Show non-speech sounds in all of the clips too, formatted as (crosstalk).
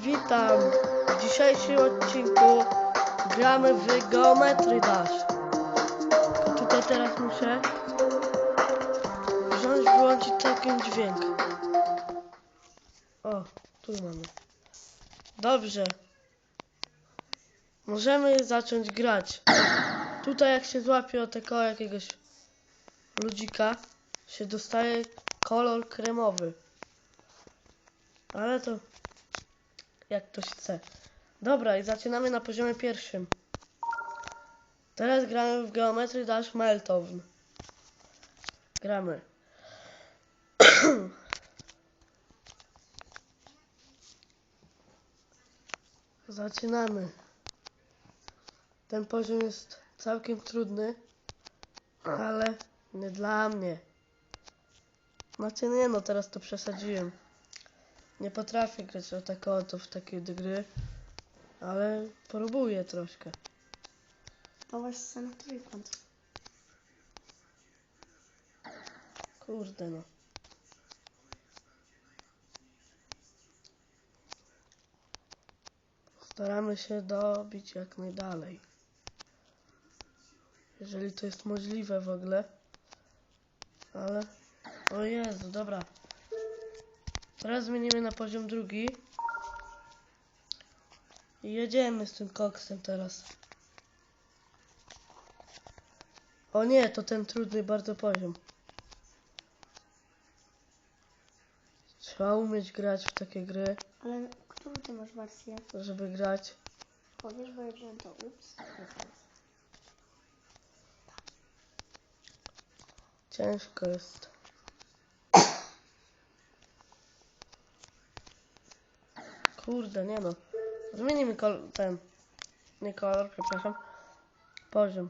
Witam! W dzisiejszym odcinku gramy w Geometry Dash. Tylko teraz muszę wziąć, wyłączyć całkiem dźwięk. O, tu mamy. Dobrze. Możemy zacząć grać. Tutaj jak się złapie o tego jakiegoś ludzika, się dostaje kolor kremowy. Ale to jak ktoś chce. Dobra, i zaczynamy na poziomie pierwszym. Teraz gramy w Geometry Dash Meltdown. Gramy. (clears throat) Zaczynamy. Ten poziom jest całkiem trudny, ale nie dla mnie. Znaczy nie no, teraz to przesadziłem. Nie potrafię grać o tak oto w takie gry, ale próbuję troszkę. Poważ na trójkąt. Kurde no. Staramy się dobić jak najdalej. Jeżeli to jest możliwe w ogóle. Ale... O Jezu, dobra. Teraz zmienimy na poziom drugi. I jedziemy z tym koksem teraz. O nie, to ten trudny bardzo poziom. Trzeba umieć grać w takie gry, Ale którą ty masz wersję? żeby grać. Powiesz, bo ja wziąłem to. Ups. Ciężko jest. Kurde, nie no. Zmienimy kol ten. Nie kolor, przepraszam. Poziom.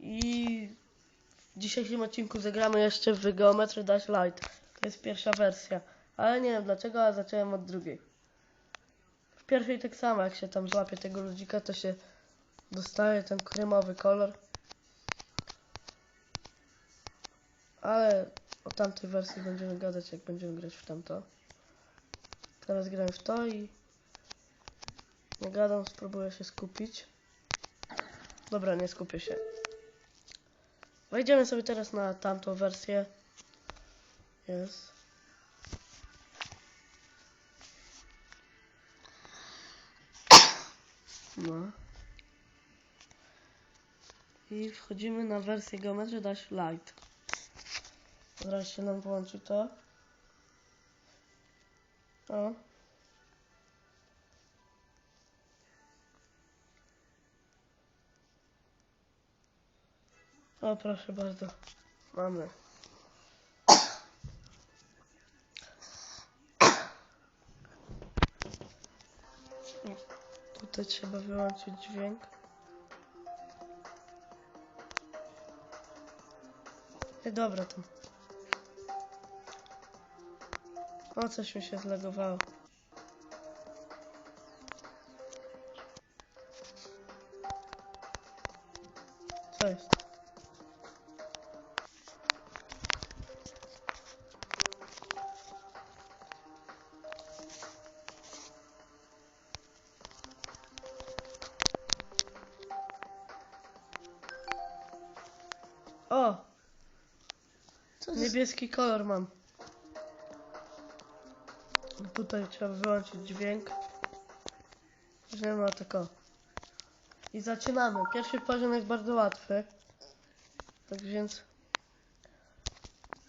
I w dzisiejszym odcinku zagramy jeszcze w Geometry Dash Light. To jest pierwsza wersja. Ale nie wiem dlaczego, a zacząłem od drugiej. W pierwszej tak samo, jak się tam złapie tego ludzika, to się dostaje ten kremowy kolor. Ale o tamtej wersji będziemy gadać, jak będziemy grać w tamto. Teraz grałem w to i nie gadam, spróbuję się skupić. Dobra, nie skupię się. Wejdziemy sobie teraz na tamtą wersję. Jest. No. I wchodzimy na wersję Geometry Dash Zaraz się nam włączy to. O. O, proszę bardzo. Mamy. Tutaj trzeba wyłączyć dźwięk. Ej, dobra tam. O, coś mi się zlegowało. Co jest? O! Co Niebieski kolor mam. Tutaj trzeba wyłączyć dźwięk. Nie ma tylko. I zaczynamy. Pierwszy poziom jest bardzo łatwy. Tak więc.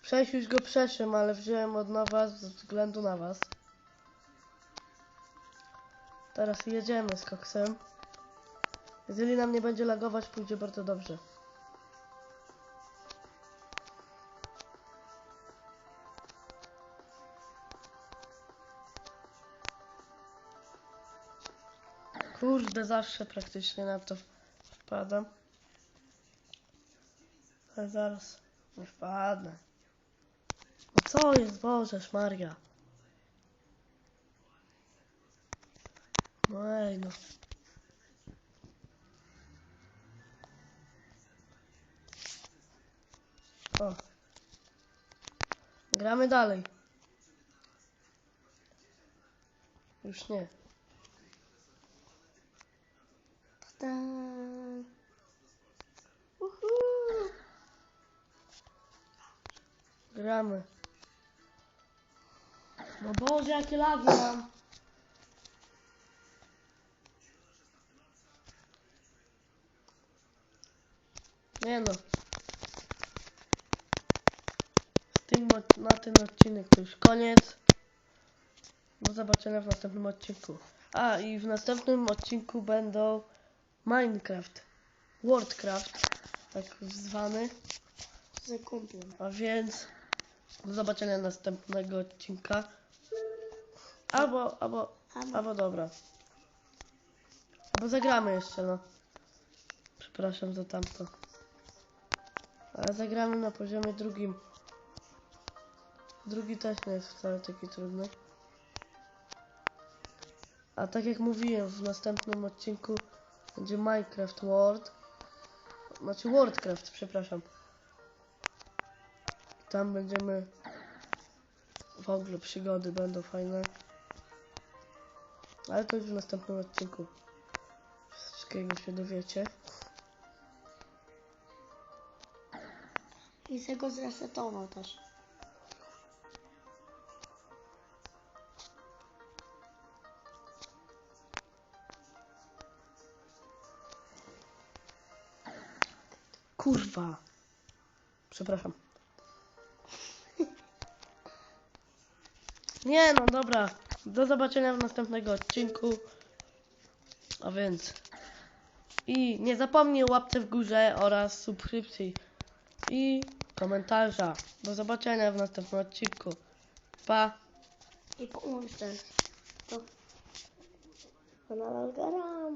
Przejść już go przeszłem, ale wziąłem od nowa ze względu na was. Teraz jedziemy z koksem. Jeżeli nam nie będzie lagować, pójdzie bardzo dobrze. Kurde, zawsze praktycznie na to wpadam. Ale zaraz nie wpadnę. No co jest, Bożeż Maria? No ej, no. O. Gramy dalej. Już nie. Gramy. No Boże, jakie lagi mam. Nie no. Tym, na ten odcinek to już koniec. Do zobaczenia w następnym odcinku. A i w następnym odcinku będą Minecraft. Worldcraft, tak zwany. A więc do zobaczenia następnego odcinka. Albo, albo, Albo- albo dobra. Albo zagramy jeszcze, no. Przepraszam za tamto. Ale zagramy na poziomie drugim. Drugi też nie jest wcale taki trudny. A tak jak mówiłem, w następnym odcinku będzie Minecraft World. Znaczy Worldcraft, przepraszam. Tam będziemy. W ogóle przygody będą fajne. Ale to już w następnym odcinku. Wszystkiego się dowiecie. I se go zresetował też. Kurwa. Przepraszam. Nie no, dobra. Do zobaczenia w następnego odcinku. A więc. I nie zapomnij łapce w górze oraz subskrypcji. I komentarza. Do zobaczenia w następnym odcinku. Pa. I też. To. Nadal.